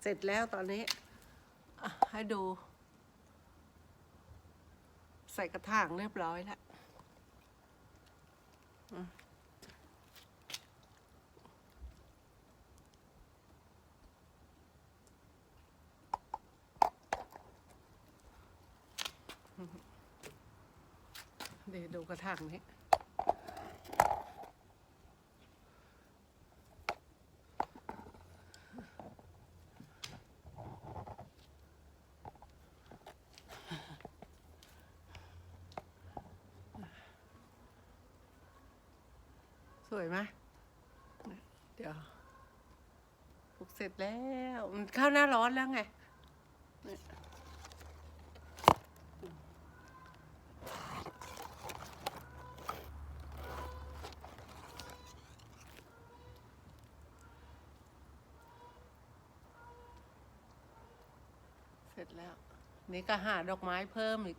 เสร็จแล้วตอนนี้ให้ดู ใส่กระถางเรียบร้อยแล้วเดี๋ยวดูกระถางนี้ สวยไหมเดี๋ยวปลูกเสร็จแล้วมันเข้าหน้าร้อนแล้วไงเนี่ยเสร็จแล้ว นี่ก็หาดอกไม้เพิ่มอีก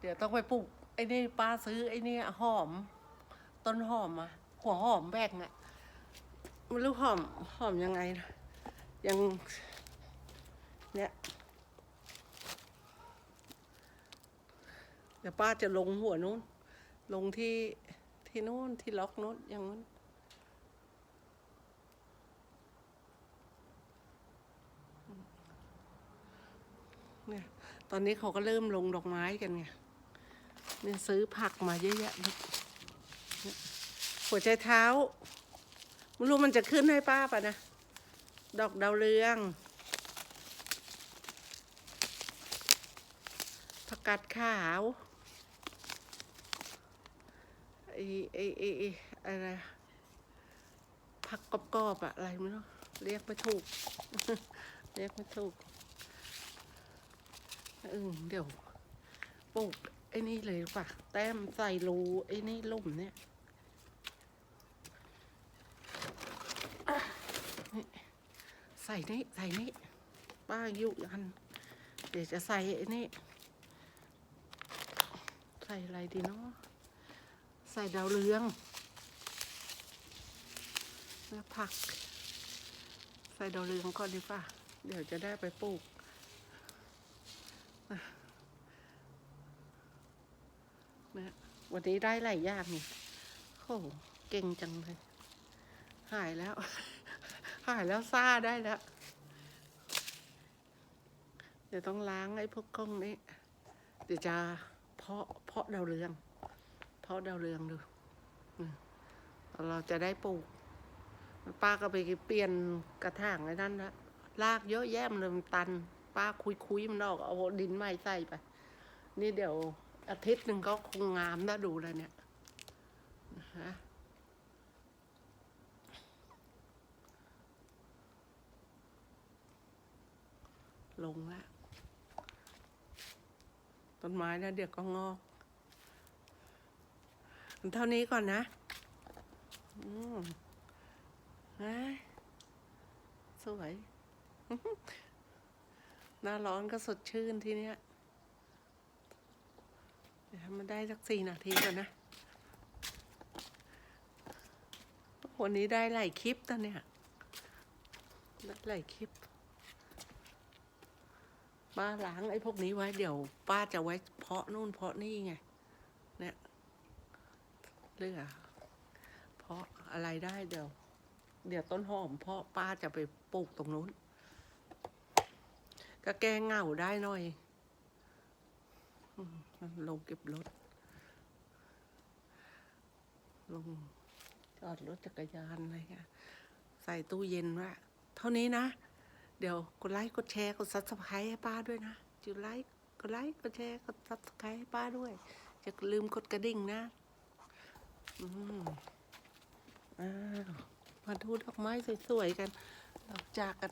เดี๋ยวต้องไปปลูกไอ้นี่ป้าซื้อไอ้นี่หอม ต้นหอมอะหัวหอมแบกอะไม่รู้หอมหอมยังไงนะยังเนี่ยเดี๋ยวป้าจะลงหัวนู้น ลงที่ที่นู้นที่ล็อกนู้นอย่างนู้นเนี่ยตอนนี้เขาก็เริ่มลงดอกไม้กันไงเนี่ยซื้อผักมาเยอะแยะ หัวใจเท้าไม่รู้มันจะขึ้นให้ป้าป่ะนะ ดอกดาวเรืองผักกาดขาวไอ้ไอ้ไอ้ไออะไรผักกรอบๆอะอะไรไม่รู้เรียกไม่ถูก เรียกไม่ถูกเออเดี๋ยวปลูกไอ้นี่เลยป่ะ แต้มใส่รูไอ้นี่ลุ่มเนี่ย ใส่นี่ใส่นี่ป้ายุยัน เดี๋ยวจะใส่ไอ้นี่ ใส่อะไรดีเนาะใส่ดาวเรืองแล้วผัก ใส่ดาวเรืองก่อนดีป่ะเดี๋ยวจะได้ไปปลูกนะนะวันนี้ได้หลายอย่างนี่โอ้โหเก่งจังเลย หายแล้ว หายแล้วซ่าได้แล้ว เดี๋ยวต้องล้างไอ้พวกกล้องนี้ เดี๋ยวจะเพาะเพาะดาวเรือง เพาะดาวเรืองดูเราจะได้ปลูก ป้าก็ไปเปลี่ยนกระถางไอ้นั่นละลากเยอะแยะมันเลยมันตัน ป้าคุยคุยมันออกเอาดินใหม่ใส่ไป นี่เดี๋ยวอาทิตย์หนึ่งก็คงงามน่าดูเลยเนี่ยนะ ลงแล้วต้นไม้นะเดี๋ยวก็งอกเท่านี้ก่อนนะ อืมเฮ้ยสวย หน้าร้อนก็สดชื่นทีเนี้ยเดี๋ยวมันได้สักสี่นาทีก่อนนะ วันนี้ได้หลายคลิปตอนเนี้ยได้หลายคลิป ป้าล้างไอ้พวกนี้ไว้เดี๋ยว ป้าจะไว้เพาะนู่นเพาะนี่ไง เนี่ยเลือกเพาะอะไรได้เดี๋ยว เดี๋ยวต้นหอมเพาะป้าจะไปปลูกตรงนู้นก็แก้เหงาได้หน่อยลงเก็บรถ ลงจอดรถจักรยานอะไรเงี้ยใส่ตู้เย็นว่าเท่านี้นะ เดี๋ยวกดไลค์กดแชร์กดซับสไครต์ให้ป้าด้วยนะจุดไลค์กดไลค์กดแชร์กดซับสไครต์ให้ป้าด้วยอย่าลืมกดกระดิ่งนะอืมอ้าวมาดูดอกไม้สวยๆกันดอกจากกัน